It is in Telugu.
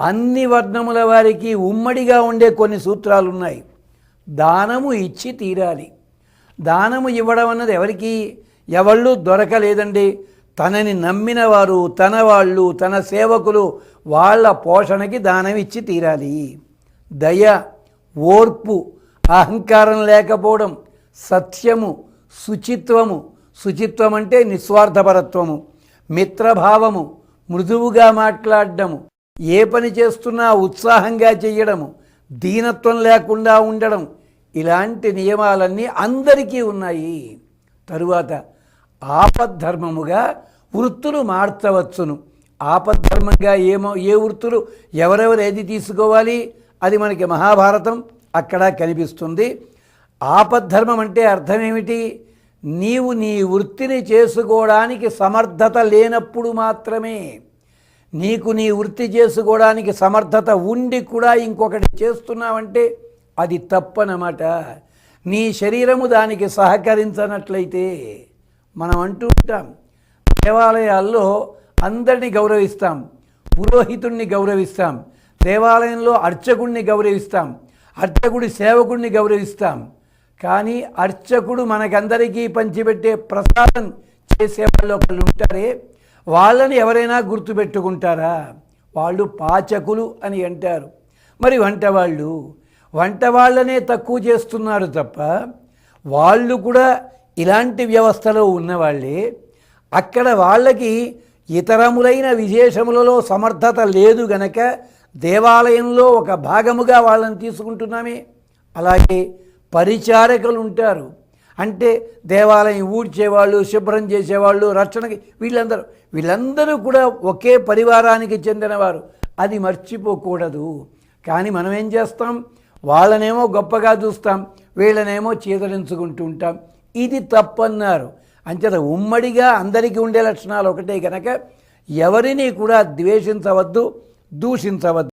అన్ని వర్ణముల వారికి ఉమ్మడిగా ఉండే కొన్ని సూత్రాలు ఉన్నాయి దానము ఇచ్చి తీరాలి. దానము ఇవ్వడం అన్నది ఎవరికి? ఎవళ్ళు దొరకలేదండి. తనని నమ్మిన వారు తన వాళ్ళు తన సేవకులు వాళ్ళ పోషణకి దానం ఇచ్చి తీరాలి. దయ ఓర్పు అహంకారం లేకపోవడం సత్యము శుచిత్వము. శుచిత్వం అంటే నిస్వార్థపరత్వము. మిత్రభావము మృదువుగా మాట్లాడడము. ఏ పని చేస్తున్నా ఉత్సాహంగా చేయడము దీనత్వం లేకుండా ఉండడం. ఇలాంటి నియమాలన్నీ అందరికీ ఉన్నాయి. తరువాత ఆపద్ధర్మముగా వృత్తులు మార్చవచ్చును. ఆపద్ధర్మంగా ఏమో ఏ వృత్తులు ఎవరెవరు ఏది తీసుకోవాలి? అది మనకి మహాభారతం అక్కడ కనిపిస్తుంది. ఆపద్ధర్మం అంటే అర్థం ఏమిటి నీవు నీ వృత్తిని చేసుకోవడానికి సమర్థత లేనప్పుడు మాత్రమే నీకు నీ వృత్తి చేసుకోవడానికి సమర్థత ఉండి కూడా ఇంకొకటి చేస్తున్నావంటే అది తప్పనమాట. నీ శరీరము దానికి సహకరించనట్లయితే మనం అంటూ ఉంటాం దేవాలయాల్లో అందరినీ గౌరవిస్తాం పురోహితుణ్ణి గౌరవిస్తాం దేవాలయంలో అర్చకుణ్ణి గౌరవిస్తాం అర్చకుడి సేవకుణ్ణి గౌరవిస్తాం. కానీ అర్చకుడు మనకందరికీ పంచిపెట్టే ప్రసాదం చేసే వాళ్ళు ఒకళ్ళు ఉంటారే వాళ్ళని ఎవరైనా గుర్తుపెట్టుకుంటారా? వాళ్ళు పాచకులు అని అంటారు. మరి వంట వాళ్ళు? వంట వాళ్ళనే తక్కువ చేస్తున్నారు తప్ప వాళ్ళు కూడా ఇలాంటి వ్యవస్థలో ఉన్నవాళ్ళే. అక్కడ వాళ్ళకి ఇతరములైన విశేషములలో సమర్థత లేదు గనక దేవాలయంలో ఒక భాగముగా వాళ్ళని తీసుకుంటున్నామే. అలాగే పరిచారకులు ఉంటారు అంటే దేవాలయం ఊడ్చేవాళ్ళు శుభ్రం చేసేవాళ్ళు రక్షణకి వీళ్ళందరూ. వీళ్ళందరూ కూడా ఒకే పరివారానికి చెందినవారు. అది మర్చిపోకూడదు. కానీ మనం ఏం చేస్తాం? వాళ్ళనేమో గొప్పగా చూస్తాం. వీళ్ళనేమో చీదరించుకుంటూ ఉంటాం ఇది తప్పన్నారు. అంచేత ఉమ్మడిగా అందరికీ ఉండే లక్షణాలు ఒకటే కనుక ఎవరిని కూడా ద్వేషించవద్దు దూషించవద్దు.